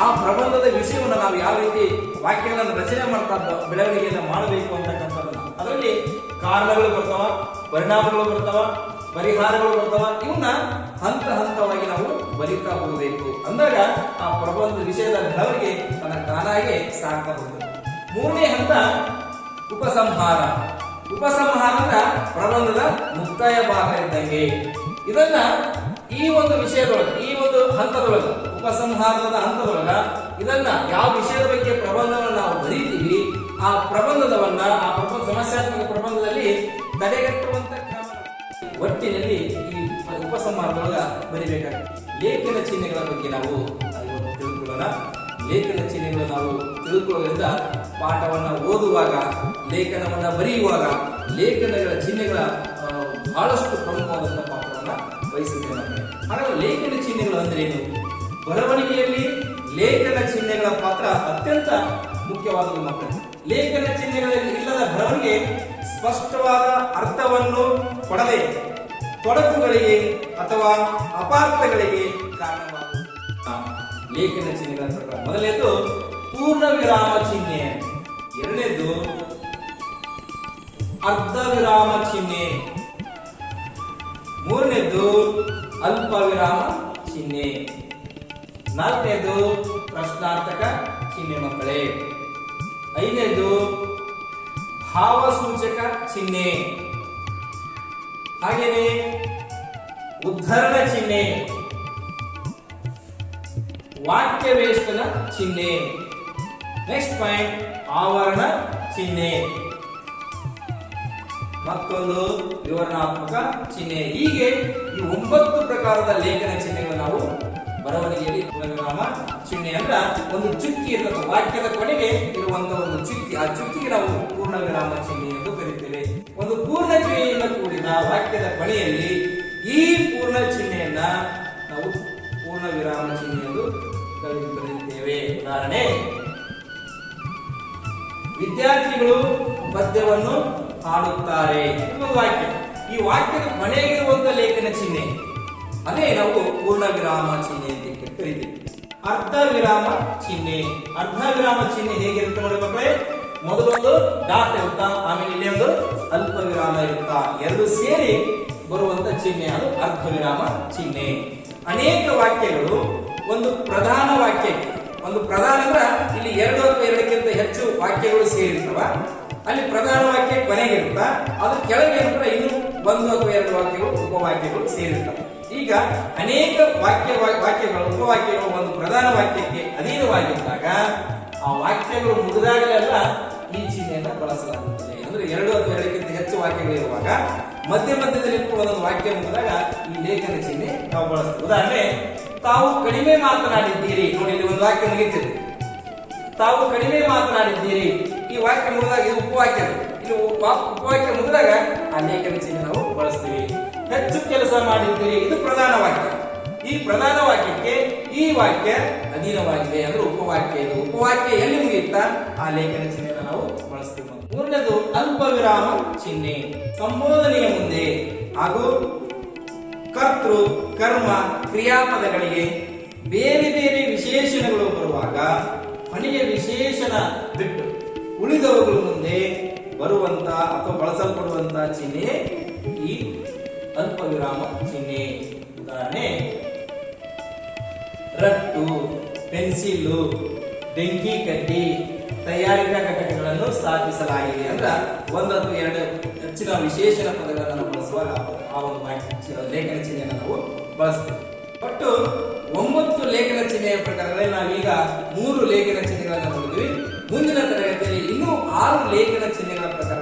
ಆ ಪ್ರಬಂಧದ ವಿಷಯವನ್ನು ನಾವು ಯಾವ ರೀತಿ ವಾಕ್ಯಗಳನ್ನು ರಚನೆ ಮಾಡ್ತಾ ಬೆಳವಣಿಗೆಯನ್ನು ಮಾಡಬೇಕು ಅಂತಕ್ಕಂಥದ್ದನ್ನು. ಅದರಲ್ಲಿ ಕಾರಣಗಳು ಬರ್ತಾವ, ಪರಿಣಾಮಗಳು ಬರ್ತಾವ, ಪರಿಹಾರಗಳು ಬರ್ತಾವ ಇವನ್ನ ಹಂತ ಹಂತವಾಗಿ ನಾವು ಬಲಿತಾ ಹೋಗಬೇಕು. ಅಂದಾಗ ಆ ಪ್ರಬಂಧ ವಿಷಯದ ಬೆಳವಣಿಗೆ ತನ್ನ ತಾನಾಗೆ ಹೋಗುತ್ತೆ ಮೂರನೇ ಹಂತ, ಉಪಸಂಹಾರ. ಉಪಸಂಹಾರ ಪ್ರಬಂಧದ ಮುಕ್ತಾಯ ಭಾಗ ಇದ್ದಂಗೆ. ಇದನ್ನ ಈ ಒಂದು ವಿಷಯದೊಳಗೆ, ಈ ಒಂದು ಹಂತದೊಳಗ ಉಪಸಂಹಾರದ ಹಂತದೊಳಗ ಇದನ್ನ ಯಾವ ವಿಷಯದ ಬಗ್ಗೆ ಪ್ರಬಂಧವನ್ನು ನಾವು ಬರೀತೀವಿ, ಆ ಪ್ರಬಂಧದವನ್ನ, ಆ ಪ್ರಬಂಧ ಸಮಸ್ಯಾತ್ಮಕ ಪ್ರಬಂಧದಲ್ಲಿ ತಡೆಗಟ್ಟುವಂತ ಕ್ರಮ ಒಟ್ಟಿನಲ್ಲಿ ಈ ಉಪಸಂಹಾರದೊಳಗ ಬರಿಬೇಕಾಗ್ತದೆ ಲೇಖನ ಚಿಹ್ನೆಗಳ ಬಗ್ಗೆ ನಾವು ತಿಳ್ಕೊಳ್ಳೋಣ. ಲೇಖನ ಚಿಹ್ನೆಗಳು ನಾವು ತಿಳ್ಕೊಳ್ಳೋದ್ರಿಂದ ಪಾಠವನ್ನ ಓದುವಾಗ, ಲೇಖನವನ್ನ ಬರೆಯುವಾಗ, ಲೇಖನಗಳ ಚಿಹ್ನೆಗಳ ಬಹಳಷ್ಟು ಪ್ರಮುಖವಾದಂತಹ ಪಾತ್ರವನ್ನ ವಹಿಸುತ್ತೇವೆ. ಹಾಗಾದ್ರೆ ಲೇಖನ ಚಿಹ್ನೆಗಳು ಅಂದ್ರೇನು ಬರವಣಿಗೆಯಲ್ಲಿ ಲೇಖನ ಚಿಹ್ನೆಗಳ ಪಾತ್ರ ಅತ್ಯಂತ ಮುಖ್ಯವಾದದ್ದು ಮಕ್ಕಳು. ಲೇಖನ ಚಿಹ್ನೆಗಳಲ್ಲಿ ಇಲ್ಲದ ಬರವಣಿಗೆ ಸ್ಪಷ್ಟವಾದ ಅರ್ಥವನ್ನು ಕೊಡದೆ ತೊಡಕುಗಳಿಗೆ ಅಥವಾ ಅಪಾರ್ಥಗಳಿಗೆ ಕಾರಣವಾಗುವುದು. ಲೇಖನ ಚಿಹ್ನೆಗಳ ಪ್ರಕಾರ ಮೊದಲನೇದು ಪೂರ್ಣ ವಿರಾಮ ಚಿಹ್ನೆ. ಎರಡನೇದು ಅರ್ಧ ವಿರಾಮ ಚಿಹ್ನೆ. ಮೂರನೇದು ಅಲ್ಪ ವಿರಾಮ ಚಿಹ್ನೆ. ನಾಲ್ಕನೇದು ಪ್ರಶ್ನಾರ್ಥಕ ಚಿಹ್ನೆ ಮಕ್ಕಳೇ. ಐದನೇದು ಭಾವಸೂಚಕ ಚಿಹ್ನೆ. ಹಾಗೆಯೇ ಉದ್ಧರಣ ಚಿಹ್ನೆ. ವಾಕ್ಯ ವೇಷನ ಚಿಹ್ನೆ. ನೆಕ್ಸ್ಟ್ ಪಾಯಿಂಟ್ ಆವರಣ ಚಿಹ್ನೆ. ಮತ್ತೊಂದು ವಿವರಣಾತ್ಮಕ ಚಿಹ್ನೆ. ಹೀಗೆ ಈ ಒಂಬತ್ತು ಪ್ರಕಾರದ ಲೇಖನ ಚಿಹ್ನೆಗಳು ನಾವು ಬರವಣಿಗೆಯಲ್ಲಿ ವಿರಾಮ ಚಿಹ್ನೆ ಅಂದ್ರ ಒಂದು ಚುಕ್ಕಿ ವಾಕ್ಯದ ಕೊನೆಗೆ ಇರುವಂತಹ ಒಂದು ಚುಕ್ಕಿ. ಆ ಚುಕ್ಕಿಗೆ ನಾವು ಪೂರ್ಣ ವಿರಾಮ ಚಿಹ್ನೆ ಎಂದು ಕರೀತೇವೆ. ಒಂದು ಪೂರ್ಣ ಚಿಹ್ನೆಯಿಂದ ಕೂಡಿದ ವಾಕ್ಯದ ಕೊನೆಯಲ್ಲಿ ಈ ಪೂರ್ಣ ಚಿಹ್ನೆಯನ್ನ ನಾವು ಪೂರ್ಣ ವಿರಾಮ ಚಿಹ್ನೆ ಎಂದು ಕರೆ- ಕರೆಯುತ್ತೇವೆ. ಉದಾಹರಣೆ, ವಿದ್ಯಾರ್ಥಿಗಳು ಪದ್ಯವನ್ನು ಹಾಡುತ್ತಾರೆ. ವಾಕ್ಯ. ಈ ವಾಕ್ಯದ ಕೊನೆಗಿರುವಂತ ಲೇಖನ ಚಿಹ್ನೆ. ಅದೇ ನಾವು ಪೂರ್ಣ ವಿರಾಮ ಚಿಹ್ನೆ ಅಂತ ಕರಿತೀವಿ ಅರ್ಧ ವಿರಾಮ ಚಿಹ್ನೆ. ಅರ್ಧ ವಿರಾಮ ಚಿಹ್ನೆ ಹೇಗಿರುತ್ತೆ ನೋಡಿ ಮಕ್ಕಳೇ? ಮೊದಲೊಂದು ಡಾಟ್ ಇರುತ್ತಾ, ಆಮೇಲೆ ಇಲ್ಲಿ ಒಂದು ಅಲ್ಪ ವಿರಾಮ ಇರುತ್ತಾ. ಎರಡು ಸೇರಿ ಬರುವಂತ ಚಿಹ್ನೆ ಅದು ಅರ್ಧ ವಿರಾಮ ಚಿಹ್ನೆ. ಅನೇಕ ವಾಕ್ಯಗಳು ಒಂದು ಪ್ರಧಾನ ವಾಕ್ಯ. ಒಂದು ಪ್ರಧಾನ ಅಂದ್ರೆ ಇಲ್ಲಿ ಎರಡು ಅಥವಾ ಎರಡಕ್ಕಿಂತ ಹೆಚ್ಚು ವಾಕ್ಯಗಳು ಸೇರಿರ್ತವ. ಅಲ್ಲಿ ಪ್ರಧಾನ ವಾಕ್ಯ ಕೊನೆಗಿರುತ್ತ ಅದು ಕೆಳಗೆ ಇನ್ನು ಒಂದು ಅಥವಾ ಎರಡು ವಾಕ್ಯಗಳು, ಉಪವಾಕ್ಯಗಳು ಸೇರಿರ್ತವೆ. ಈಗ ಅನೇಕ ವಾಕ್ಯ, ವಾಕ್ಯಗಳು, ಉಪವಾಕ್ಯಗಳು ಒಂದು ಪ್ರಧಾನ ವಾಕ್ಯಕ್ಕೆ ಅಧೀನವಾಗಿದ್ದಾಗ ಆ ವಾಕ್ಯಗಳು ಮುಗಿದಾಗಲೆಲ್ಲ ಈ ಚಿಹ್ನೆಯನ್ನು ಬಳಸಲಾಗುತ್ತದೆ. ಅಂದ್ರೆ ಎರಡು ಅಥವಾ ಎರಡಕ್ಕಿಂತ ಹೆಚ್ಚು ವಾಕ್ಯಗಳು ಇರುವಾಗ ಮಧ್ಯ ಮಧ್ಯದಲ್ಲಿ ಒಂದೊಂದು ವಾಕ್ಯ ಮುಗಿದಾಗ ಈ ಲೇಖನ ಚಿಹ್ನೆ ನಾವು ಬಳಸ್ತೀವಿ. ಉದಾಹರಣೆ, ತಾವು ಕಡಿಮೆ ಮಾತನಾಡಿದ್ದೀರಿ. ನೋಡಿ, ಇಲ್ಲಿ ಒಂದು ವಾಕ್ಯ ಮುಗಿತದೆ. ತಾವು ಕಡಿಮೆ ಮಾತನಾಡಿದ್ದೀರಿ. ಈ ವಾಕ್ಯ ಮುಗಿದಾಗ ಇದು ಉಪವಾಕ್ಯ ಉಪ- ಉಪವಾಕ್ಯ ಮುಗಿದಾಗ ಆ ಲೇಖನ ಚಿಹ್ನೆ ನಾವು ಬಳಸ್ತೀವಿ. ಹೆಚ್ಚು ಕೆಲಸ ಮಾಡಿದ್ದೀರಿ ಇದು ಪ್ರಧಾನ ವಾಕ್ಯ ಈ ಪ್ರಧಾನ ವಾಕ್ಯಕ್ಕೆ ಈ ವಾಕ್ಯ ಅಧೀನವಾಗಿದೆ ಅಂದ್ರೆ ಉಪವಾಕ್ಯ ಇದು. ಉಪವಾಕ್ಯ ಎಲ್ಲಿ ಮುಗಿಯುತ್ತಾ? ಆ ಲೇಖನ ಚಿಹ್ನೆಯನ್ನು ನಾವು ಬಳಸ್ತೀವಿ. ಮೂರನೇದು ಅಲ್ಪ ವಿರಾಮ ಚಿಹ್ನೆ. ಸಂಬೋಧನೆಯ ಮುಂದೆ. ಹಾಗೂ ಕರ್ತೃ, ಕರ್ಮ, ಕ್ರಿಯಾಪದಗಳಿಗೆ ಬೇರೆ ಬೇರೆ ವಿಶೇಷಣಗಳು ಬರುವಾಗ ಕೊನೆಯ ವಿಶೇಷಣ ಬಿಟ್ಟು ಉಳಿದವುಗಳ ಮುಂದೆ ಬರುವಂತ ಅಥವಾ ಬಳಸಲ್ಪಡುವಂತ ಚಿಹ್ನೆ ಈ ಅಲ್ಪ ವಿರಾಮ ಚಿಹ್ನೆ ಉದಾಹರಣೆ ರಟ್ಟು ಪೆನ್ಸಿಲ್ಲು ಬೆಂಕಿ ಕಡ್ಡಿ ತಯಾರಿಕಾ ಘಟಕಗಳನ್ನು ಸ್ಥಾಪಿಸಲಾಗಿದೆ ಅಂದ್ರೆ ಒಂದು ಎರಡು ಹೆಚ್ಚಿನ ವಿಶೇಷಣ ಪದಗಳನ್ನು ಬಳಸುವಾಗ ಆ ಒಂದು ಮಾಹಿತಿ ಲೇಖನ ಚಿಹ್ನೆಯನ್ನು ನಾವು ಬಳಸ್ತೇವೆ. ಒಟ್ಟು ಒಂಬತ್ತು ಲೇಖನ ಚಿಹ್ನೆಯ ಪ್ರಕಾರಗಳಲ್ಲಿ ನಾವೀಗ ಮೂರು ಲೇಖನ ಚಿಹ್ನೆಗಳನ್ನು ನೋಡಿದ್ವಿ ಮುಂದಿನ ತರಗತಿಯಲ್ಲಿ ಇನ್ನೂ ಆರು ಲೇಖನ ಚಿಹ್ನೆಗಳ ಪ್ರಕಾರಗಳನ್ನು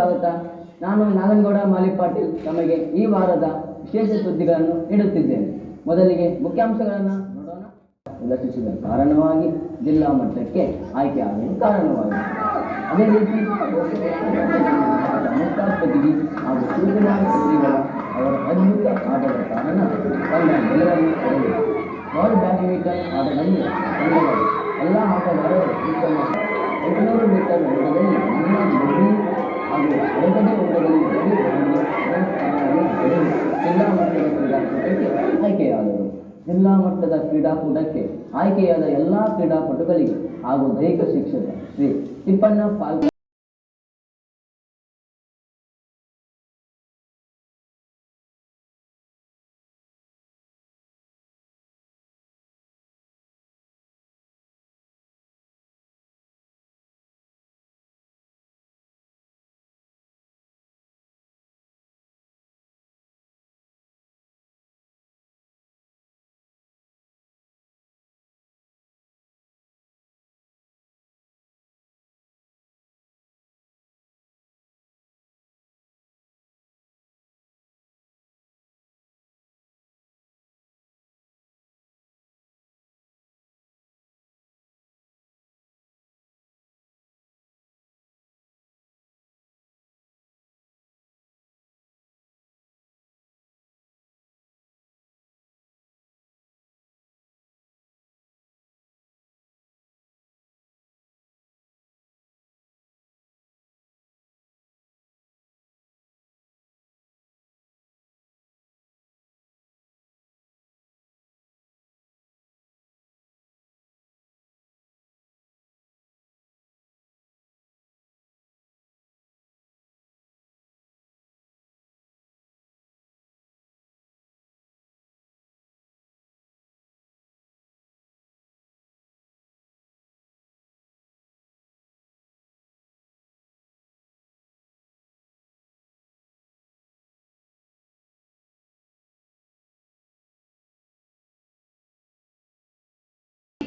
ಸ್ವಾಗತ ನಾನು ನಾಗನಗೌಡ ಮಾಲಿ ಪಾಟೀಲ್ ತಮಗೆ ಈ ವಾರದ ವಿಶೇಷ ಸುದ್ದಿಗಳನ್ನು ನೀಡುತ್ತಿದ್ದೇನೆ. ಮೊದಲಿಗೆ ಮುಖ್ಯಾಂಶಗಳನ್ನು ನೋಡೋಣ. ಪ್ರದರ್ಶಿಸಿದ ಕಾರಣವಾಗಿ ಜಿಲ್ಲಾ ಮಟ್ಟಕ್ಕೆ ಆಯ್ಕೆ ಆಗಲು ಕಾರಣವಾಗಿದೆ ಅದೇ ರೀತಿ ಬದಿಗಿ ಹಾಗೂ ಶ್ರೀಗಳ ಅವರ ಅದ್ಭುತ ಆಟದ ಕಾರಣ ತನ್ನ ಪಡೆದಿದೆ ಬಾಲ್ ಬ್ಯಾಡ್ಮಿಂಟನ್ ಆಟದಲ್ಲಿ ಎಲ್ಲ ಆಟಗಾರರು ಉತ್ತಮ ಎಂಟುನೂರು ಮೀಟರ್ ಓಟದಲ್ಲಿ ಆಯ್ಕೆಯಾದರು. ಜಿಲ್ಲಾ ಮಟ್ಟದ ಕ್ರೀಡಾಕೂಟಕ್ಕೆ ಆಯ್ಕೆಯಾದ ಎಲ್ಲ ಕ್ರೀಡಾಪಟುಗಳಿಗೆ ಹಾಗೂ ದೈಹಿಕ ಶಿಕ್ಷಕ ಶ್ರೀ ತಿಪ್ಪಣ್ಣ ಪಾಲ್